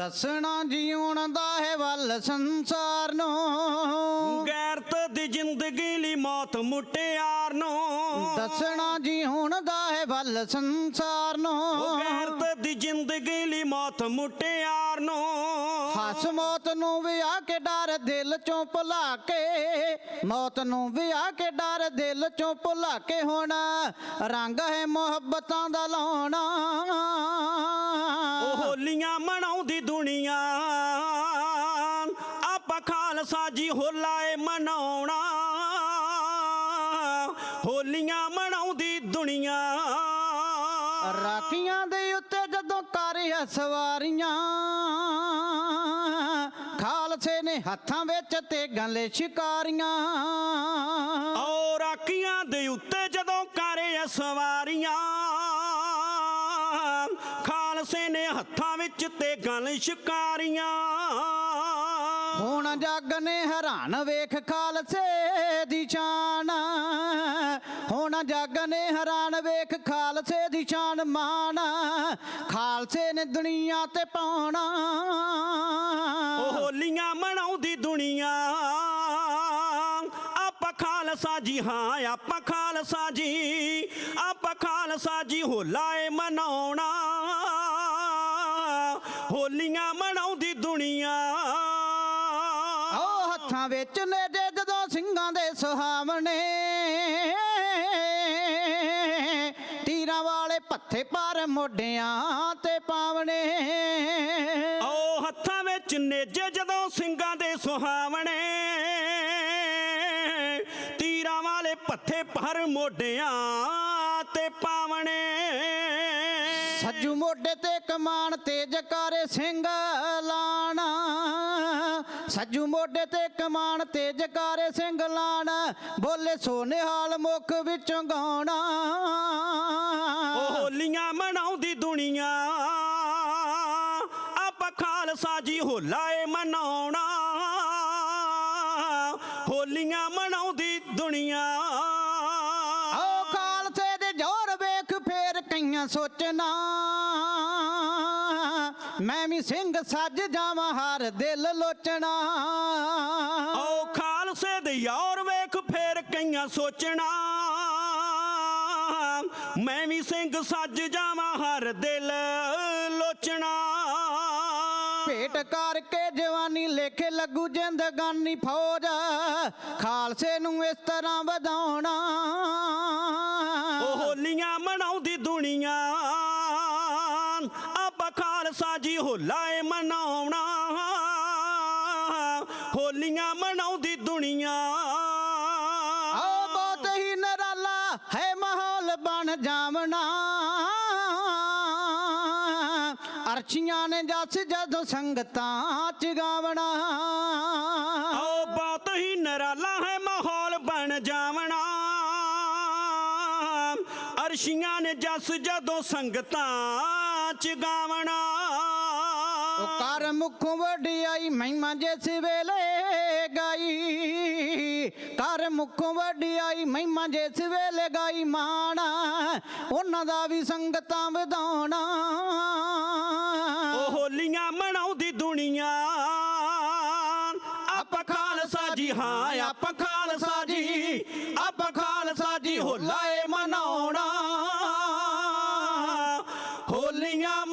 ਦੱਸਣਾ ਜਿਉਣ ਦਾ ਹੈ ਵੱਲ ਸੰਸਾਰ ਨੂੰ। ਗੈਰਤ ਦੀ ਜ਼ਿੰਦਗੀ ਲਈ ਮੌਤ ਮੁਟਿਆਰ ਨੂੰ। ਦੱਸਣਾ ਜਿਉਣ ਦਾ ਹੈ ਵੱਲ ਸੰਸਾਰ ਨੂੰ। ਗੈਰਤ ਦੀ ਜ਼ਿੰਦਗੀ ਲਈ ਮੌਤ ਮੁਟਿਆਰ ਨੂੰ। ਹੱਸ ਮੌਤ ਨੂੰ ਵਿਆਹ ਕੇ ਡਰ ਦਿਲ ਚੋਂ ਭੁਲਾ ਕੇ। ਮੌਤ ਨੂੰ ਵਿਆਹ ਕੇ ਡਰ ਦਿਲ ਚੋਂ ਭੁਲਾ ਕੇ ਹੁਣ। ਰੰਗ ਹੈ ਮੁਹੱਬਤਾਂ ਦਾ ਲਾਉਣਾ। ਉਹ ਹੋਲੀਆਂ ਮਨਾਉਂਦੀ ਦੁਨੀਆ। ਆਪਾਂ ਖਾਲਸਾ ਜੀ ਹੋਲਾ ਏ ਮਨਾਉਣਾ। ਹੋਲੀਆਂ ਮਨਾਉਂਦੀ ਦੁਨੀਆ। ਰਾਖੀਆਂ ਦੇ ਉੱਤੇ ਜਦੋਂ ਕਰ ਸਵਾਰੀਆਂ। ਹੱਥਾਂ ਵਿੱਚ ਤੇ ਗਲੇ ਸ਼ਿਕਾਰੀਆਂ। ਔਰ ਆਕੀਆਂ ਦੇ ਉੱਤੇ ਜਦੋਂ ਕਰੇ ਸਵਾਰੀਆਂ ਖਾਲਸੇ ਨੇ ਹੱਥਾਂ ਵਿੱਚ ਤੇ ਗਲ ਸ਼ਿਕਾਰੀਆਂ। ਹੁਣ ਜੱਗ ਨੇ ਹੈਰਾਨ ਵੇਖ ਖਾਲਸੇ ਦੀ ਸ਼ਾਨ। ਹੁਣ ਜੱਗ ਨੇ ਹੈਰਾਨ ਵੇਖ ਖਾਲਸੇ ਦੀ ਸ਼ਾਨ ਮਾਨ ਖਾਲਸੇ ਨੇ ਦੁਨੀਆ ਤੇ ਪਾਉਣਾ। ਹੋਲੀਆਂ ਮਨਾਉਂਦੀ ਦੁਨੀਆ। ਆਪਾਂ ਖਾਲਸਾ ਜੀ ਹਾਂ ਆਪਾਂ ਖਾਲਸਾ ਜੀ। ਆਪਾਂ ਖਾਲਸਾ ਜੀ ਹੋਲਾ ਏ ਮਨਾਉਣਾ। ਹੋਲੀਆਂ ਮਨਾਉਂਦੀ ਦੁਨੀਆ। ਹੱਥਾਂ ਵਿੱਚ ਨੇੜੇ ਜਦੋਂ ਸਿੰਘਾਂ ਦੇ ਸੁਹਾਵਣੇ। ਤੀਰਾਂ ਵਾਲੇ ਪੱਥੇ ਪਰ ਮੋਢਿਆਂ ਤੇ ਪਾਵਣੇ। ਓ ਵਿੱਚ ਨੇਜੇ ਜਦੋਂ ਸਿੰਘਾਂ ਦੇ ਸੁਹਾਵਣੇ ਤੀਰਾਂ ਵਾਲੇ ਪੱਥੇ ਪਰ ਮੋਢਿਆਂ ਤੇ ਪਾਵਣੇ। ਸੱਜੂ ਮੋਢੇ ਤੇ ਕਮਾਨ ਤੇ ਜਕਾਰੇ ਸਿੰਘ ਲਾਣਾ। ਸੱਜੂ ਮੋਢੇ ਤੇ ਕਮਾਨ ਤੇ ਜਕਾਰੇ ਸਿੰਘ ਲਾਣਾ। ਬੋਲੇ ਸੋਨੇ ਹਾਲ ਮੁਖ ਵਿੱਚੋਂ ਗਾਉਣਾ। ਉਹ ਹੋਲੀਆਂ ਮਨਾਉਂਦੀ ਦੁਨੀਆ ਖਾਲਸਾ ਜੀ ਹੋਲਾ ਏ ਮਨਾਉਣਾ। ਹੋਲੀਆਂ ਮਨਾਉਂਦੀ ਦੁਨੀਆ। ਆਓ ਖਾਲਸੇ ਦੇ ਜੋਰ ਵੇਖ ਫੇਰ ਕਈਆਂ ਸੋਚਣਾ। ਮੈਂ ਵੀ ਸਿੰਘ ਸੱਜ ਜਾਵਾਂ ਹਰ ਦਿਲ ਲੋਚਣਾ। ਓ ਖਾਲਸੇ ਦੇ ਯਾਰ ਵੇਖ ਫੇਰ ਕਈਆਂ ਸੋਚਣਾ। ਮੈਂ ਵੀ ਸਿੰਘ ਸੱਜ ਜਾਵਾਂ ਹਰ ਦਿਲ ਲੋਚਣਾ। ਭੇਟ ਕਰਕੇ ਜਵਾਨੀ ਲੇਖੇ ਲੱਗੂ ਜ਼ਿੰਦਗਾਨੀ ਫੌਜ। ਖਾਲਸੇ ਨੂੰ ਇਸ ਤਰ੍ਹਾਂ ਵਧਾਉਣਾ। ਉਹ ਹੋਲੀਆਂ ਮਨਾਉਂਦੀ ਦੁਨੀਆ। ਆਪਾਂ ਖਾਲਸਾ ਜੀ ਹੋਲਾ ਏ ਮਨਾਉਣਾ। ਹੋਲੀਆਂ ਮਨਾਉਂਦੀ ਦੁਨੀਆ। ਆਓ ਬਹੁਤ ਹੀ ਨਰਾਲਾ ਹੈ ਮਾਹੌਲ ਬਣ ਜਾਵਣਾ। ਅਰਸ਼ੀਆਂ ਨੇ ਜਸ ਜਦੋਂ ਸੰਗਤਾਂ ਚ ਗਾਵਣਾ। ਆਓ ਬਹੁਤ ਹੀ ਨਰਾਲਾ ਹੈ ਮਾਹੌਲ ਬਣ ਜਾਵਣਾ। ਅਰਸ਼ੀਆਂ ਨੇ ਜਸ ਜਦੋਂ ਸੰਗਤਾਂ ਚ ਗਾਵਣਾ। ਉਹ ਕਰ ਮੁਖੋਂ ਵਡਿਆਈ ਮਹਿਮਾ ਜਿਸ ਵੇਲੇ ਗਾਈ। ਕਰ ਮੁਖੋਂ ਵਡਿਆਈ ਮਹਿਮਾ ਜਿਸ ਵੇਲੇ ਗਾਈ ਮਾਣਾ। ਉਹਨਾਂ ਦਾ ਵੀ ਸੰਗਤਾਂ ਵਧਾਉਣਾ। ਹੋਲੀਆਂ ਮਨਾਉਂਦੀ ਦੁਨੀਆ। ਆਪ ਖਾਲਸਾ ਜੀ, ਹਾਂ, ਆਪ ਖਾਲਸਾ ਜੀ, ਆਪਾਂ ਖਾਲਸਾ ਜੀ ਹੋਲਾ ਏ ਮਨਾਉਣਾ। ਹੋਲੀਆਂ